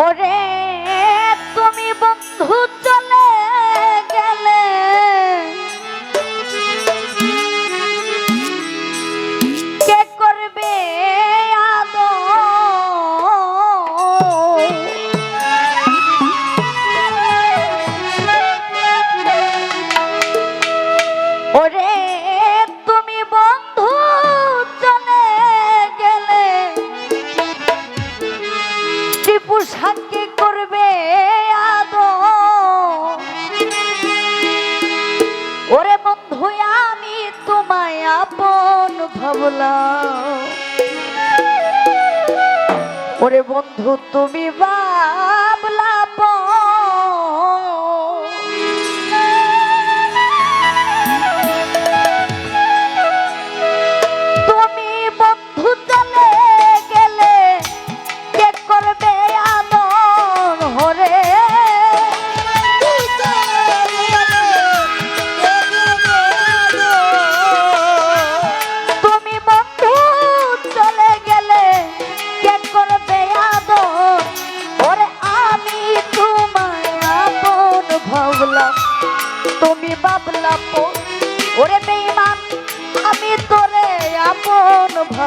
ওরে তুমি বন্ধু চলে গেলে। কে করবে আদর? বলা ওরে বন্ধু তুমি বা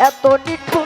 এত নিঠুর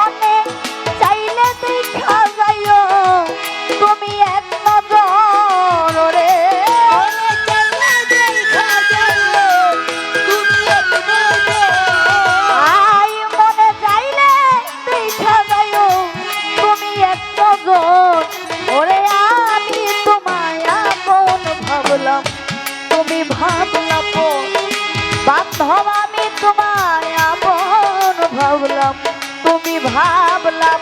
তুমি ভাবলাম বান্ধব আমি তোমায় আপন ভাবলাম। তুমি ভাবলাম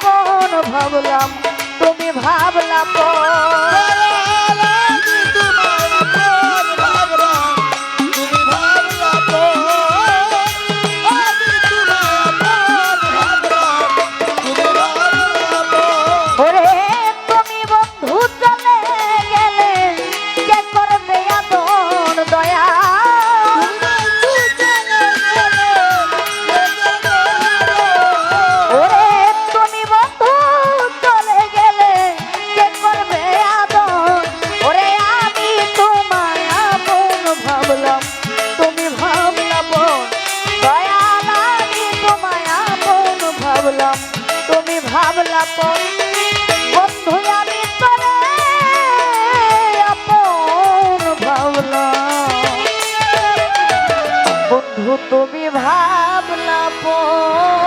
ভাবলাম? তুমি ভাবলাম तुम्हें भावना पो